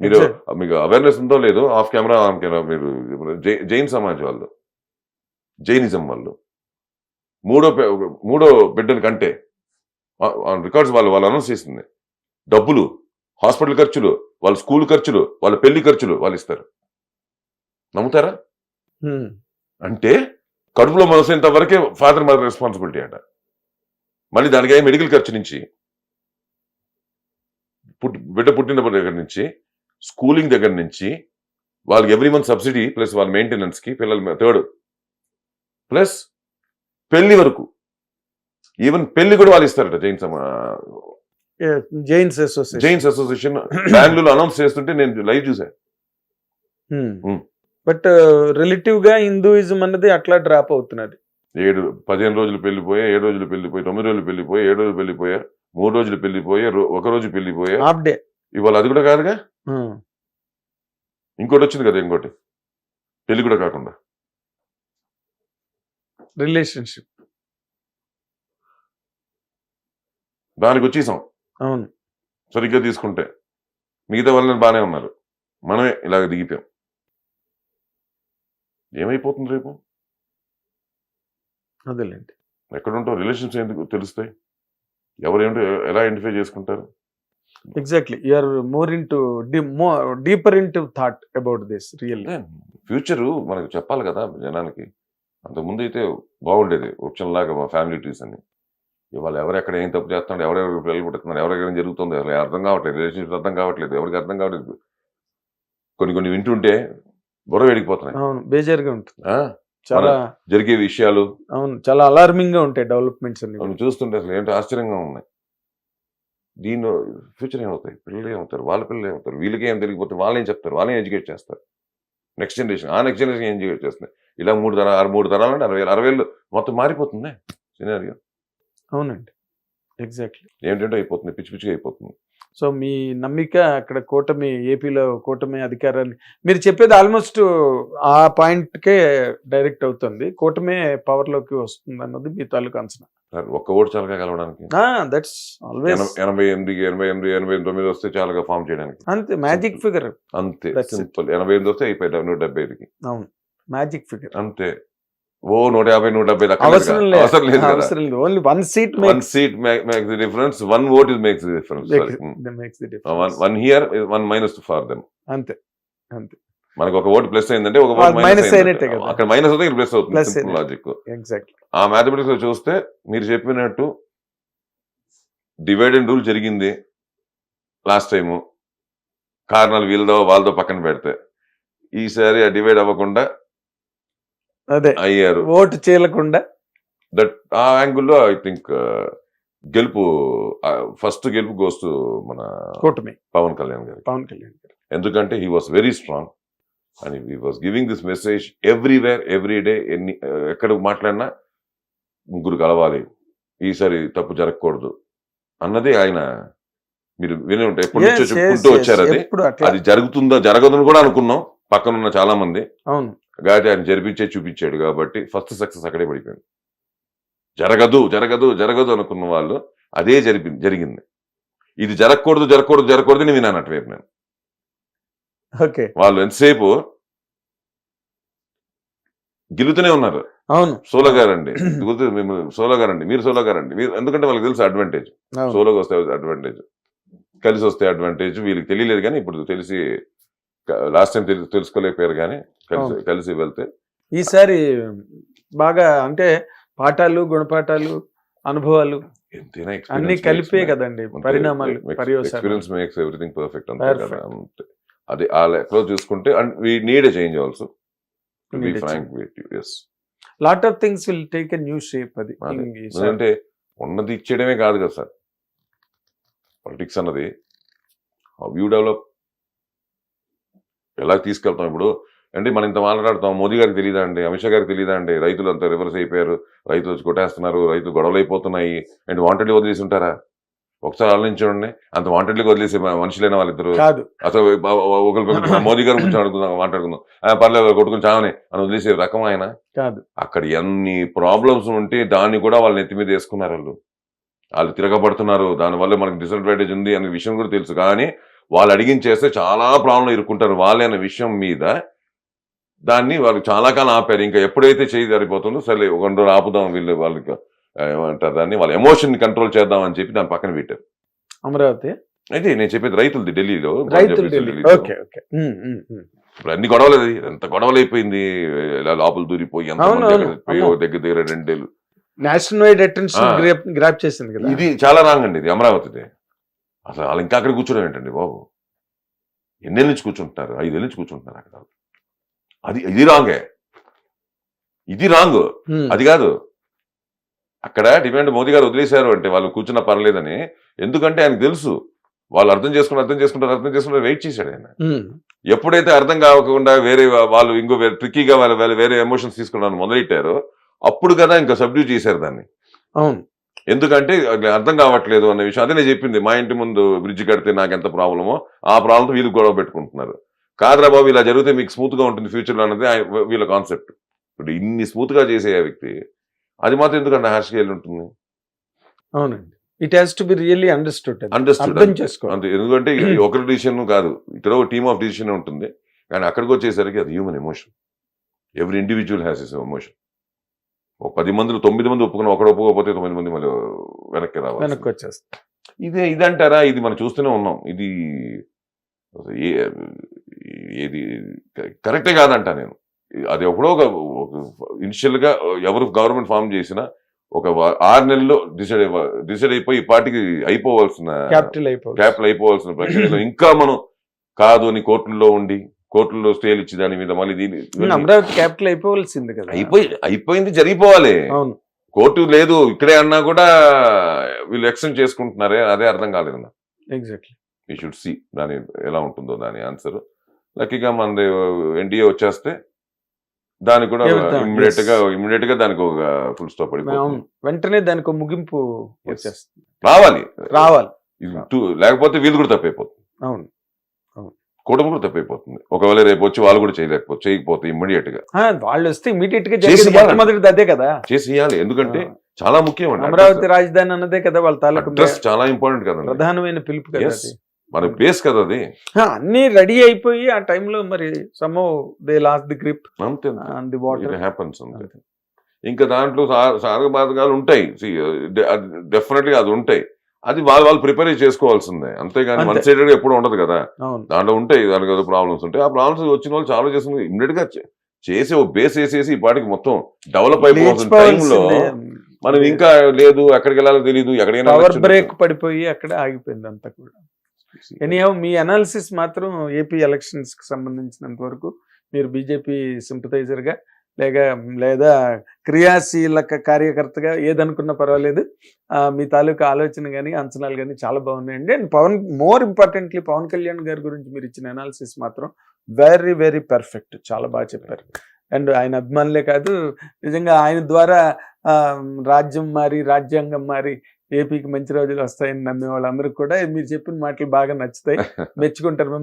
మీరు. మీకు అవేర్నెస్ ఉందో లేదో ఆఫ్ కెమెరా ఆన్ కెమెరా మీరు జైన్ సమాజ్ వాళ్ళు. జైనిజం వాళ్ళు. మూడో మూడో బిడ్డని కంటే రికార్డ్స్ వాళ్ళు వాళ్ళు అనౌన్స్ చేసింది. డబ్బులు హాస్పిటల్ ఖర్చులు వాళ్ళ స్కూల్ ఖర్చులు వాళ్ళ పెళ్ళి ఖర్చులు వాళ్ళు ఇస్తారు. నమ్ముతారా? హ్మ్. అంటే కడుపులో మనసేంత వరకే ఫాదర్ మదర్ రెస్పాన్సిబిలిటీ అంట. మళ్ళీ దానికి మెడికల్ ఖర్చు నుంచి? పుట్టి బిడ్డ పుట్టిన దగ్గర నుంచి స్కూలింగ్ దగ్గర నుంచి వాళ్ళకి ఎవ్రీ మంత్ సబ్సిడీ ప్లస్ వాళ్ళ మెయింటెనెన్స్కి పిల్లల థర్డ్. ప్లస్ పెళ్ళి వరకు. ఈవెన్ పెళ్ళి కూడా వాళ్ళు ఇస్తారట Jains association. Jains association Bengaluru announce చేస్తుంటే నేను లైవ్ చూసాను Hmm. బట్ రిలేటివ్గా హిందూయిజం అన్నది అట్లా డ్రాప్ అవుతున్నది. ఏడు పదిహేను రోజులు పెళ్ళిపోయా ఏడు రోజులు పెళ్ళిపోయి తొమ్మిది రోజులు పెళ్ళిపోయి ఏడు రోజులు పెళ్ళిపోయా మూడు రోజులు పెళ్ళిపోయా ఒక రోజు పెళ్ళిపోయా హాఫ్ డే. ఇవాళ అది కూడా కాదుగా? ఇంకోటి వచ్చింది కదా ఇంకోటి. పెళ్ళి కూడా కాకుండా. రిలేషన్షిప్. దానికి వచ్చేసాం అవును. సరిగ్గా తీసుకుంటే. మిగతా వాళ్ళని బాగానే ఉన్నారు. మనమే ఇలాగ దిగిపోయాం. ఏమైపోతుంది రేపు? అదేలేండి. ఎక్కడుంటావు? రిలేషన్స్ ఎందుకు తెలుస్తాయి. ఎవరేంటో ఎలా ఐడెంటిఫై చేసుకుంటారు? Exactly you're more into deeper into thought about this really future మనకు చెప్పాలి కదా జనానికి అంతకుముందు అయితే బాగుండేది. లాగా మా ఫ్యామిలీ ట్రీస్ అని ఇవాళ ఎవరెక్కడ ఏం తప్పు చేస్తున్నాడు ఎవరెవరు పిల్లలు పుడుతున్నారు ఎవరెక్కడ జరుగుతుంది అసలు అర్థం కావట్లేదు రిలేషన్షిప్ అర్థం కావట్లేదు ఎవరికి అర్థం కావట్లేదు. కొన్ని కొన్ని వింటుంటే బుర్ర వేడికిపోతున్నాయి అవును బేజారుగా ఉంటుంది? చాలా జరిగే విషయాలు. అవును చాలా అలార్మింగ్గా ఉంటాయి డెవలప్మెంట్స్ చూస్తుంటే అసలు ఏంటో ఆశ్చర్యంగా ఉన్నాయి. దీనిలో ఫ్యూచర్ ఏమవుతాయి? పిల్లలు ఏమవుతారు? వాళ్ళ పిల్లలు ఏమవుతారు? వీళ్ళకి ఏం తెలియకపోతే వాళ్ళు ఏం చెప్తారు? వాళ్ళని ఎడ్యుకేట్ చేస్తారు? నెక్స్ట్ జనరేషన్ ఆ నెక్స్ట్ జనరేషన్ ఏం ఎడ్యుకేట్ చేస్తుంది? ఇలా మూడు తర ఆరు మూడు తరాలు అంటే అరవై అరవై ఏళ్ళు మొత్తం మారిపోతుంది సినారియో అవునండి. ఎగ్జాక్ట్లీ ఏంటంటే అయిపోతుంది పిచ్చి పిచ్చిగా అయిపోతుంది. సో మీ నమ్మిక అక్కడ కూటమి ఏపీలో కూటమి అధికారాన్ని మీరు చెప్పేది ఆల్మోస్ట్ ఆ పాయింట్ కే డైరెక్ట్ అవుతుంది. కూటమే పవర్లోకి వస్తుంది అన్నది మీ తాలూకు అంచనా. ఒక్క ఓటు చాలుగా కలవడానికి దట్స్ ఆల్వేస్ ఎనభై ఎనిమిది ఎనభై ఎనిమిది ఎనభై తొమ్మిది వస్తే చాలుగా ఫామ్ చేయడానికి. అంతే మ్యాజిక్ ఫిగర్ అంతే. సింపుల్. ఎనభై ఎనిమిది వస్తే అయిపోయి డెబ్బై ఐదుకి అవును మ్యాజిక్ ఫిగర్ అంతే. ఓ నూట యాభై నూట డెబ్బై అవసరం లేదు. అవసరం లేదు only one seat one seat makes the difference one vote is makes the difference one here one minus for them అంతే. మనకు ఒక ఓటు ప్లస్ అయిందంటే ఒక మైనస్ అయినట్టే కదా. అక్కడ మైనస్ అవుతుంది ఇక్కడ ప్లస్ అవుతుంది. లాజిక్ ఆ మ్యాథమెటిక్స్లో చూస్తే మీరు చెప్పినట్టు డివైడ్ అండ్ రూల్ జరిగింది లాస్ట్ టైము కారణాలు వీళ్ళదో వాళ్ళదో పక్కన పెడితే. ఈసారి ఆ డివైడ్ అవ్వకుండా అదే. అయ్యారు. ఓటు చేయకుండా దట్ ఆ యాంగిల్లో ఐ థింక్ గెలుపు ఫస్ట్ గెలుపు గోస్ టు మన కూటమి. పవన్ కళ్యాణ్ గారికి. పవన్ కళ్యాణ్ గారు ఎందుకంటే he was very strong and he was giving this message everywhere every day ఎన్ని ఎక్కడ మాట్లాడినా ముగ్గురు కలవాలి. ఈసారి తప్పు జరగకూడదు అన్నది ఆయన మీరు విని ఉంటే ఎప్పటి నుంచో చెప్పుకుంటూ. వచ్చారు అది. ఎప్పుడు అది జరుగుతుందో జరగదని కూడా అనుకున్నాం. పక్కన ఉన్న చాలా మంది అవును. కాబట్టి ఆయన జరిపించే చూపించాడు కాబట్టి ఫస్ట్ సక్సెస్ అక్కడే పడిపోయింది. జరగదు జరగదు జరగదు అనుకున్న వాళ్ళు అదే జరిపి జరిగింది. ఇది జరగకూడదు జరగకూడదు జరగకూడదు అని విన్నాను అటువైపు నేను. ఓకే. వాళ్ళు ఎంతసేపు గెలుతూనే ఉన్నారు. అవును. సోలో గారండి. సోలో గారండి. మీరు సోలో గారండి. మీరు ఎందుకంటే వాళ్ళకి తెలుసు అడ్వాంటేజ్ సోలోగా వస్తే అడ్వాంటేజ్ కలిసి వస్తే అడ్వాంటేజ్ వీళ్ళకి తెలియలేదు కానీ ఇప్పుడు తెలిసి లాస్ట్ టైం తెలుసుకోలేకపోయారు కానీ కలిసి వెళ్తే ఈసారి బాగా అంటే పాఠాలు గుణపాఠాలు అనుభవాలు అన్ని కలిపే కదండి పరిణామాలు ఎక్స్పీరియన్స్ మేక్స్ ఎవ్రీథింగ్ పర్ఫెక్ట్ అంతే అది ఆ లెక్కలో చూసుకుంటే and we need change also to be Need a frank with us lot of things will take a new shape అది. ఎందుకంటే ఉన్నది ఇచ్చేయడమే కాదు కదా సార్. పొలిటిక్స్ అన్నది హౌ యూ డెవలప్ ఎలా తీసుకెళ్తాం ఇప్పుడు అంటే మనం ఇంత మాట్లాడతాం మోదీ గారికి తెలియదా అండి? అమిత్ షా గారికి తెలియదా అండి? రైతులు అంతా రివర్స్ అయిపోయారు. రైతులు వచ్చి కొట్టేస్తున్నారు. రైతులు గొడవలు అయిపోతున్నాయి. అండ్ వాంటెడ్లీ వదిలేసి ఉంటారా? ఒకసారి ఆలోచించండి. అంత వాంటెడ్లీ వదిలేసి మనుషులైన వాళ్ళిద్దరు. అసలు మోదీ గారి గురించి అడుగుదాం మాట్లాడుకుందాం. పర్లేదు కొట్టుకుని చావని. అని వదిలేసే రకం ఆయన. కాదు. అక్కడ ఎన్ని ప్రాబ్లమ్స్ ఉంటే దాన్ని కూడా వాళ్ళు నెత్తి మీద వేసుకున్నారు వాళ్ళు. వాళ్ళు తిరగబడుతున్నారు. దానివల్ల మనకి డిసడ్వాంటేజ్ ఉంది అనే విషయం కూడా తెలుసు. కానీ వాళ్ళు అడిగించేస్తే చాలా ప్రాబ్లం ఇరుక్కుంటారు వాళ్ళే అనే విషయం మీద. దాన్ని వాళ్ళు చాలా కాలం ఆపారు. ఇంకా ఎప్పుడైతే చేయి సరిపోతుందో సరే ఒక రెండు రోజులు ఆపుదాం వీళ్ళు వాళ్ళకి ఏమంటారు దాన్ని వాళ్ళ ఎమోషన్ కంట్రోల్ చేద్దాం అని చెప్పి దాని పక్కన పెట్టారు. అమరావతి? అయితే నేను చెప్పేది రైతులది ఢిల్లీలో అన్ని గొడవలు అది ఎంత గొడవలు అయిపోయింది ఇలా లోపల దూరిపోయి ఎంత దగ్గర దగ్గర రెండేళ్ళు. నేషనల్ వైడ్ అటెన్షన్ గ్రాప్ చేసింది కదా? ఇది చాలా రాంగ్ అండి ఇది అమరావతిది. అసలు వాళ్ళు ఇంకా అక్కడ కూర్చోడం ఏంటండి బాబు. ఎన్నేళ్ళ నుంచి కూర్చుంటున్నారు? ఐదేళ్ళ నుంచి కూర్చుంటున్నారు అక్కడ అది ఇది రాంగే ఇది రాంగ్ అది కాదు. అక్కడ డిమాండ్ మోదీ గారు వదిలేశారు అంటే వాళ్ళు కూర్చున్న పర్లేదని ఎందుకంటే ఆయనకు తెలుసు. వాళ్ళు అర్థం చేసుకుని అర్థం చేసుకుంటారు అర్థం చేసుకుంటారు వెయిట్ చేశాడు ఆయన. ఎప్పుడైతే అర్థం కాకుండా వేరే వాళ్ళు ఇంకో వేరే ట్రిక్కీగా వాళ్ళు వేరే ఎమోషన్స్ తీసుకున్నాను మొదలెట్టారో అప్పుడు కదా ఇంకా సబ్డ్యూ చేశారు దాన్ని. అవును. ఎందుకంటే అర్థం కావట్లేదు అన్న విషయం. అదే నేను చెప్పింది మా ఇంటి ముందు బ్రిడ్జ్ కడితే నాకు ఎంత ప్రాబ్లమో ఆ ప్రాబ్లంతో వీళ్ళు గొడవ పెట్టుకుంటున్నారు. కాదురా బాబు ఇలా జరిగితే మీకు స్మూత్గా ఉంటుంది ఫ్యూచర్లో అన్నది వీళ్ళ కాన్సెప్ట్. ఇప్పుడు ఇన్ని స్మూత్గా చేసే ఆ వ్యక్తి అది మాత్రం ఎందుకంటే హార్ష్గా ఉంటుంది? అవునండి. It has to be really understood understood చేసుకోవాలి. అంతే. ఎందుకంటే ఒకరి డిసిషన్ కాదు. ఇక్కడ ఒక టీమ్ ఆఫ్ డిసిషన్ ఉంటుంది. కానీ అక్కడికి వచ్చేసరికి అది human emotion every individual has is emotion ఒక పది మందిలో తొమ్మిది మంది ఒప్పుకున్న ఒకడు ఒప్పుకోకపోతే తొమ్మిది మంది మళ్ళీ వెనక్కి రావాలి వెనక్కి వచ్చేస్తా ఇదే ఇదంటారా? ఇది మనం చూస్తూనే ఉన్నాం. ఇది ఏ- ఇది కరెక్టే కాదంట నేను. అది ఎప్పుడో ఒక ఇనిషియల్గా ఎవరు గవర్నమెంట్ ఫామ్ చేసినా ఒక ఆరు నెలల్లో డిసైడ్ డిసైడ్ అయిపోయి ఈ పార్టీకి అయిపోవాల్సిన క్యాపిటల్ అయిపోవాలి క్యాపిటల్ అయిపోవాల్సిన ప్రక్రియలో ఇంకా మనం కాదు అని కోర్టుల్లో ఉండి కోర్టుల్లో స్టేలు ఇచ్చి దాని మీద మళ్ళీ దీని అమరావతి క్యాపిటల్ అయిపోవాల్సింది కదా. అయిపోయి అయిపోయింది జరిగిపోవాలి. అవును. కోర్టు లేదు ఇక్కడే అన్నా కూడా వీళ్ళు ఎక్స్టెండ్ చేసుకుంటున్నారే అదే అర్థం కాలేదు నాకు ఎగ్జాక్ట్లీ ఈ షుడ్ సి దాని ఎలా ఉంటుందో దాని ఆన్సర్. లక్కీగా మనది ఎన్డీఏ వచ్చేస్తే దానికి కూడా ఇమ్మీడియట్గా. ఇమ్మీడియట్గా దానికి ఒక ఫుల్ స్టాప్ పడిపోతుంది. వెంటనే దానికి ముగింపు వచ్చేస్తుంది. రావాలి. రావాలి. లేకపోతే వీళ్ళు కూడా తప్పైపోతుంది. అవును. కూటమి కూడా తప్పైపోతుంది. ఒకవేళ రేపు వచ్చి వాళ్ళు కూడా చేయలేకపోతే చేయకపోతే ఇమ్మీడియట్గా. వాళ్ళు వస్తే ఇమీడియట్గా. మొట్టమొదటిది అదే కదా. చేసి ఇవ్వాలి. ఎందుకంటే చాలా ముఖ్యం అండి అమరావతి రాజధాని అన్నదే కదా వాళ్ళ తాలూకు చాలా ఇంపార్టెంట్ కదండి. ప్రధానమైన పిలుపు కదా మన బేస్ కదా అది. అన్ని రెడీ అయిపోయి ఆ టైంలో మరి some they lost the grip అంతే ఆన్ ది వాటర్ హ్యాపన్స్ అంతే. ఇంకా దాంట్లో సా- సాధక బాధకాలు ఉంటాయి. డెఫినెట్గా అది ఉంటాయి. అది వాళ్ళు వాళ్ళు ప్రిపేర్ చేసుకోవాల్సిందే. అంతేగాని అంతే. వన్ సైడెడ్ ఎప్పుడు ఉండదు కదా. దాంట్లో ఉంటాయి దానికి ఏదో ప్రాబ్లమ్స్ ఉంటాయి. ఆ ప్రాబ్లమ్స్ వచ్చిన వాళ్ళు చాలా చేస్తుంది ఇమ్మీడియట్గా చేసి ఓ బేస్ వేసేసి ఈ పాటికి మొత్తం డెవలప్ అయిపోతున్న టైంలో మనం ఇంకా లేదు ఎక్కడికి వెళ్ళాలో తెలియదు ఎక్కడికైనా. బ్రేక్ పడిపోయి అక్కడ ఆగిపోయింది అంతా కూడా. ఎనీహౌ మీ అనాలిసిస్ మాత్రం ఏపీ ఎలక్షన్స్కి సంబంధించినంత వరకు మీరు బీజేపీ సింపథైజర్గా లేక లేదా క్రియాశీలక కార్యకర్తగా ఏదనుకున్నా పర్వాలేదు. మీ తాలూకా ఆలోచన కానీ అంచనాలు కానీ చాలా బాగున్నాయండి. And Pavan more importantly Pavan Kalyan గారి గురించి మీరు ఇచ్చిన అనాలిసిస్ మాత్రం వెరీ వెరీ పర్ఫెక్ట్ చాలా బాగా చెప్పారు. అండ్ ఆయన అభిమానులే కాదు నిజంగా ఆయన ద్వారా రాజ్యం మారి రాజ్యాంగం మారి ఏపీకి మంచి రోజులు వస్తాయని నమ్మే వాళ్ళందరికీ కూడా మీరు చెప్పిన మాటలు బాగా నచ్చుతాయి. మెచ్చుకుంటారు.